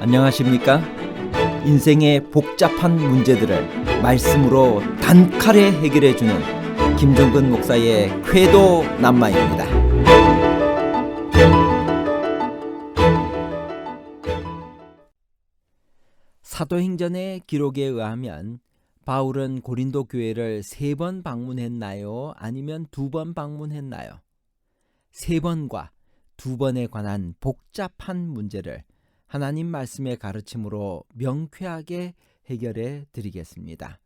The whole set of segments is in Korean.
안녕하십니까? 인생의 복잡한 문제들을 말씀으로 단칼에 해결해 주는 김종근 목사의 쾌도 남마입니다. 사도행전의 기록에 의하면 바울은 고린도 교회를 세 번 방문했나요? 아니면 두 번 방문했나요? 세 번과 두 번에 관한 복잡한 문제를 하나님 말씀의 가르침으로 명쾌하게 해결해 드리겠습니다.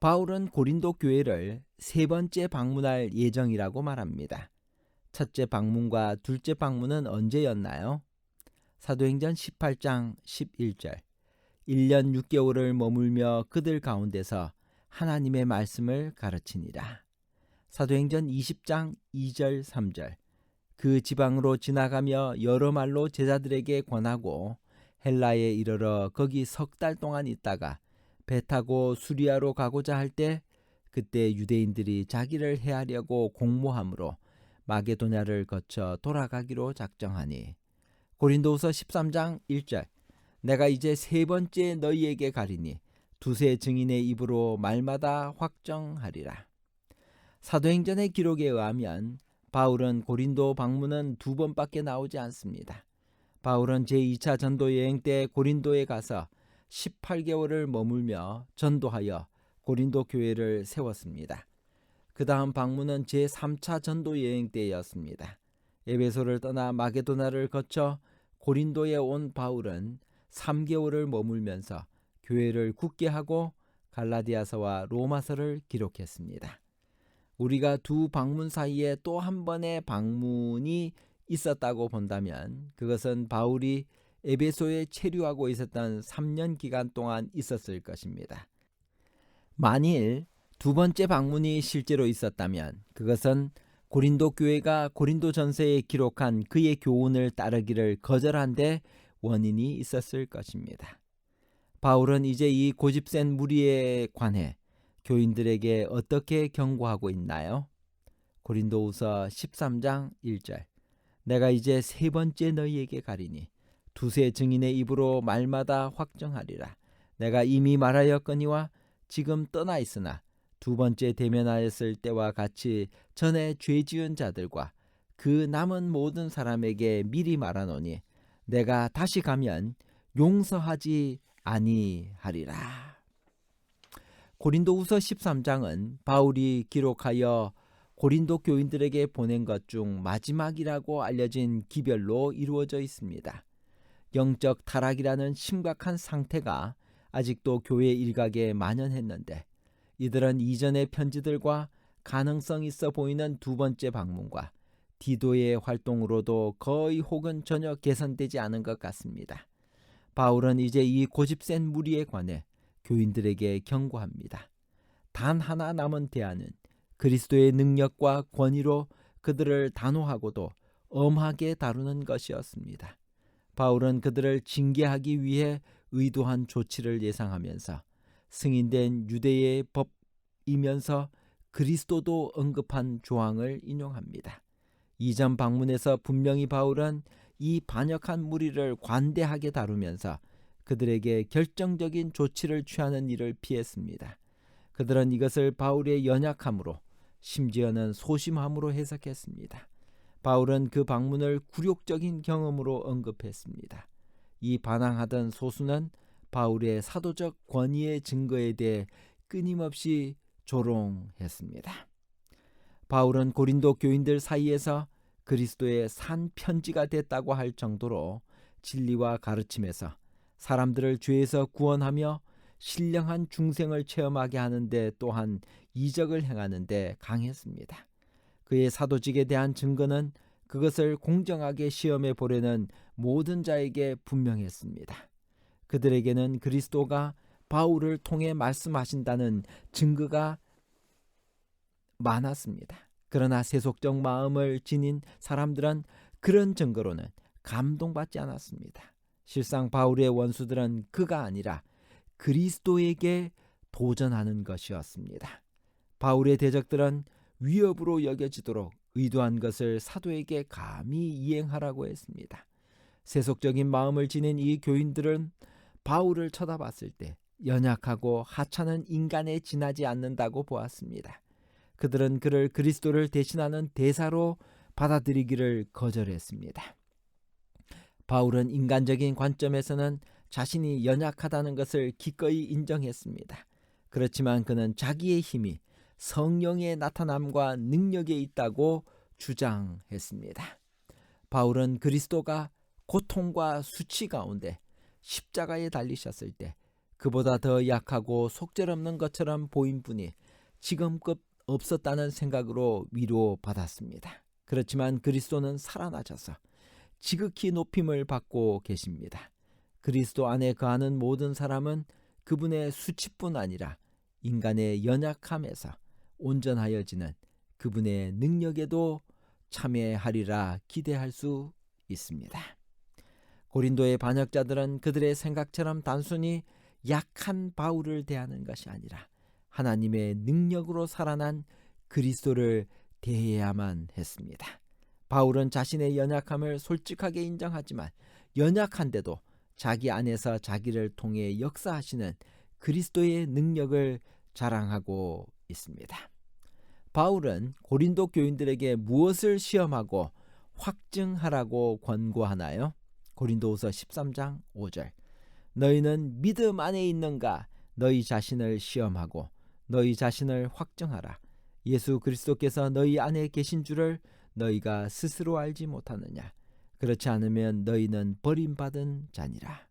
바울은 고린도 교회를 세 번째 방문할 예정이라고 말합니다. 첫째 방문과 둘째 방문은 언제였나요? 사도행전 18장 11절. 1년 6개월을 머물며 그들 가운데서 하나님의 말씀을 가르치니라. 사도행전 20장 2절 3절. 그 지방으로 지나가며 여러 말로 제자들에게 권하고 헬라에 이르러 거기 석 달 동안 있다가 배 타고 수리아로 가고자 할 때 그때 유대인들이 자기를 해하려고 공모함으로 마게도냐를 거쳐 돌아가기로 작정하니. 고린도후서 13장 1절. 내가 이제 세 번째 너희에게 가리니 두세 증인의 입으로 말마다 확정하리라. 사도행전의 기록에 의하면 바울은 고린도 방문은 두 번밖에 나오지 않습니다. 바울은 제2차 전도 여행 때 고린도에 가서 18개월을 머물며 전도하여 고린도 교회를 세웠습니다. 그 다음 방문은 제3차 전도 여행 때였습니다. 에베소를 떠나 마게도나를 거쳐 고린도에 온 바울은 3개월을 머물면서 교회를 굳게 하고 갈라디아서와 로마서를 기록했습니다. 우리가 두 방문 사이에 또 한 번의 방문이 있었다고 본다면 그것은 바울이 에베소에 체류하고 있었던 3년 기간 동안 있었을 것입니다. 만일 두 번째 방문이 실제로 있었다면 그것은 고린도 교회가 고린도 전서에 기록한 그의 교훈을 따르기를 거절한 데 원인이 있었을 것입니다. 바울은 이제 이 고집센 무리에 관해 교인들에게 어떻게 경고하고 있나요? 고린도후서 13장 1절 내가 이제 세 번째 너희에게 가리니 두세 증인의 입으로 말마다 확정하리라 내가 이미 말하였거니와 지금 떠나 있으나 두 번째 대면하였을 때와 같이 전에 죄 지은 자들과 그 남은 모든 사람에게 미리 말하노니 내가 다시 가면 용서하지 아니하리라. 고린도후서 13장은 바울이 기록하여 고린도 교인들에게 보낸 것 중 마지막이라고 알려진 기별로 이루어져 있습니다. 영적 타락이라는 심각한 상태가 아직도 교회 일각에 만연했는데 이들은 이전의 편지들과 가능성 있어 보이는 두 번째 방문과 디도의 활동으로도 거의 혹은 전혀 개선되지 않은 것 같습니다. 바울은 이제 이 고집센 무리에 관해 교인들에게 경고합니다. 단 하나 남은 대안은 그리스도의 능력과 권위로 그들을 단호하고도 엄하게 다루는 것이었습니다. 바울은 그들을 징계하기 위해 의도한 조치를 예상하면서 승인된 유대의 법이면서 그리스도도 언급한 조항을 인용합니다. 이전 방문에서 분명히 바울은 이 반역한 무리를 관대하게 다루면서 그들에게 결정적인 조치를 취하는 일을 피했습니다. 그들은 이것을 바울의 연약함으로 심지어는 소심함으로 해석했습니다. 바울은 그 방문을 굴욕적인 경험으로 언급했습니다. 이 반항하던 소수는 바울의 사도적 권위의 증거에 대해 끊임없이 조롱했습니다. 바울은 고린도 교인들 사이에서 그리스도의 산 편지가 됐다고 할 정도로 진리와 가르침에서 사람들을 죄에서 구원하며 신령한 중생을 체험하게 하는데 또한 이적을 행하는데 강했습니다. 그의 사도직에 대한 증거는 그것을 공정하게 시험해 보려는 모든 자에게 분명했습니다. 그들에게는 그리스도가 바울을 통해 말씀하신다는 증거가 많았습니다. 그러나 세속적 마음을 지닌 사람들은 그런 증거로는 감동받지 않았습니다. 실상 바울의 원수들은 그가 아니라 그리스도에게 도전하는 것이었습니다. 바울의 대적들은 위협으로 여겨지도록 의도한 것을 사도에게 감히 이행하라고 했습니다. 세속적인 마음을 지닌 이 교인들은 바울을 쳐다봤을 때 연약하고 하찮은 인간에 지나지 않는다고 보았습니다. 그들은 그를 그리스도를 대신하는 대사로 받아들이기를 거절했습니다. 바울은 인간적인 관점에서는 자신이 연약하다는 것을 기꺼이 인정했습니다. 그렇지만 그는 자기의 힘이 성령의 나타남과 능력에 있다고 주장했습니다. 바울은 그리스도가 고통과 수치 가운데 십자가에 달리셨을 때 그보다 더 약하고 속절없는 것처럼 보인 분이 지금껏 없었다는 생각으로 위로받았습니다. 그렇지만 그리스도는 살아나셔서 지극히 높임을 받고 계십니다. 그리스도 안에 거하는 모든 사람은 그분의 수치뿐 아니라 인간의 연약함에서 온전하여지는 그분의 능력에도 참여하리라 기대할 수 있습니다. 고린도의 반역자들은 그들의 생각처럼 단순히 약한 바울을 대하는 것이 아니라 하나님의 능력으로 살아난 그리스도를 대해야만 했습니다. 바울은 자신의 연약함을 솔직하게 인정하지만 연약한데도 자기 안에서 자기를 통해 역사하시는 그리스도의 능력을 자랑하고 있습니다. 바울은 고린도 교인들에게 무엇을 시험하고 확증하라고 권고하나요? 고린도후서 13장 5절. 너희는 믿음 안에 있는가? 너희 자신을 시험하고 너희 자신을 확정하라. 예수 그리스도께서 너희 안에 계신 줄을 너희가 스스로 알지 못하느냐? 그렇지 않으면 너희는 버림받은 자니라.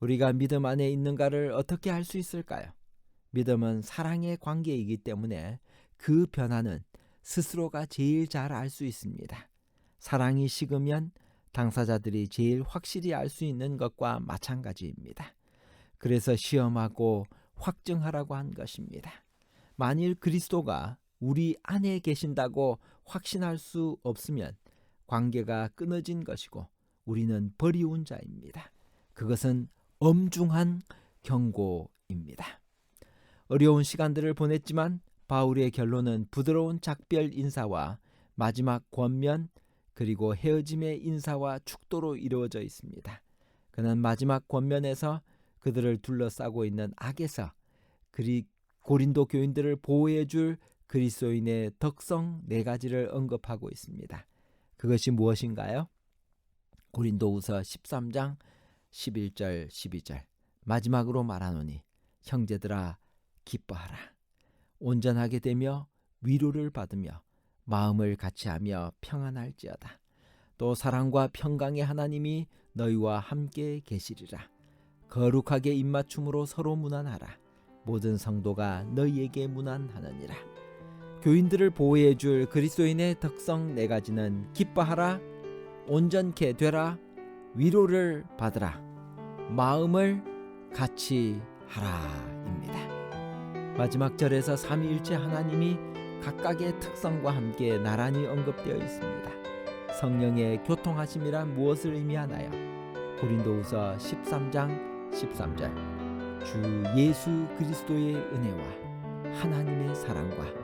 우리가 믿음 안에 있는가를 어떻게 알 수 있을까요? 믿음은 사랑의 관계이기 때문에 그 변화는 스스로가 제일 잘 알 수 있습니다. 사랑이 식으면 당사자들이 제일 확실히 알 수 있는 것과 마찬가지입니다. 그래서 시험하고 확증하라고 한 것입니다. 만일 그리스도가 우리 안에 계신다고 확신할 수 없으면 관계가 끊어진 것이고 우리는 버리운 자입니다. 그것은 엄중한 경고입니다. 어려운 시간들을 보냈지만 바울의 결론은 부드러운 작별 인사와 마지막 권면 그리고 헤어짐의 인사와 축도로 이루어져 있습니다. 그는 마지막 권면에서 그들을 둘러싸고 있는 악에서 그리 고린도 교인들을 보호해 줄 그리스도인의 덕성 네 가지를 언급하고 있습니다. 그것이 무엇인가요? 고린도후서 13장 11절 12절. 마지막으로 말하노니 형제들아 기뻐하라. 온전하게 되며 위로를 받으며 마음을 같이하며 평안할지어다. 또 사랑과 평강의 하나님이 너희와 함께 계시리라. 거룩하게 입맞춤으로 서로 문안하라. 모든 성도가 너희에게 문안하느니라 교인들을 보호해 줄 그리스도인의 덕성 네 가지는 기뻐하라 온전케 되라 위로를 받으라 마음을 같이 하라입니다. 마지막 절에서 삼위일체 하나님이 각각의 특성과 함께 나란히 언급되어 있습니다. 성령의 교통하심이란 무엇을 의미하나요? 고린도후서 13장 13절 주 예수 그리스도의 은혜와 하나님의 사랑과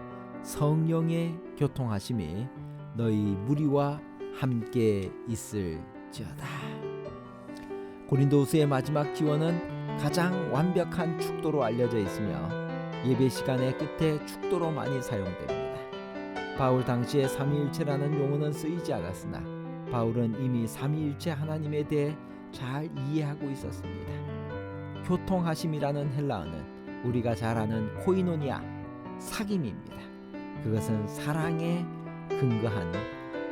성령의 교통하심이 너희 무리와 함께 있을지어다. 고린도후서의 마지막 기원은 가장 완벽한 축도로 알려져 있으며 예배 시간의 끝에 축도로 많이 사용됩니다. 바울 당시에 삼위일체라는 용어는 쓰이지 않았으나 바울은 이미 삼위일체 하나님에 대해 잘 이해하고 있었습니다. 교통하심이라는 헬라어는 우리가 잘 아는 코이노니아 사귐입니다. 그것은 사랑에 근거한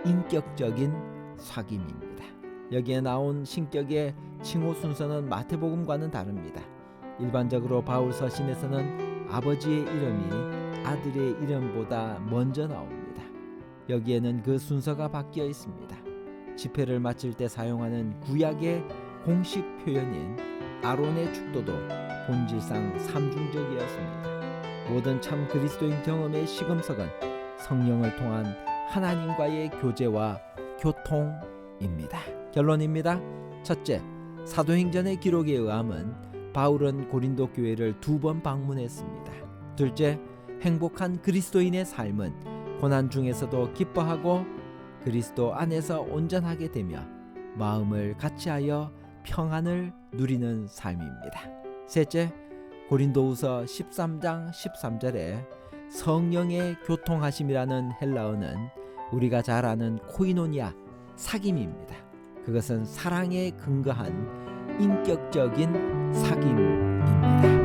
인격적인 사귐입니다. 여기에 나온 신격의 칭호 순서는 마태복음과는 다릅니다. 일반적으로 바울 서신에서는 아버지의 이름이 아들의 이름보다 먼저 나옵니다. 여기에는 그 순서가 바뀌어 있습니다. 집회를 마칠 때 사용하는 구약의 공식 표현인 아론의 축도도 본질상 삼중적이었습니다. 모든 참 그리스도인 경험의 시금석은 성령을 통한 하나님과의 교제와 교통입니다. 결론입니다. 첫째, 사도행전의 기록에 의하면 바울은 고린도 교회를 두 번 방문했습니다. 둘째, 행복한 그리스도인의 삶은 고난 중에서도 기뻐하고 그리스도 안에서 온전하게 되며 마음을 같이하여 평안을 누리는 삶입니다. 셋째, 고린도후서 13장 13절에 성령의 교통하심이라는 헬라어는 우리가 잘 아는 코이노니아 사귐입니다. 그것은 사랑에 근거한 인격적인 사귐입니다.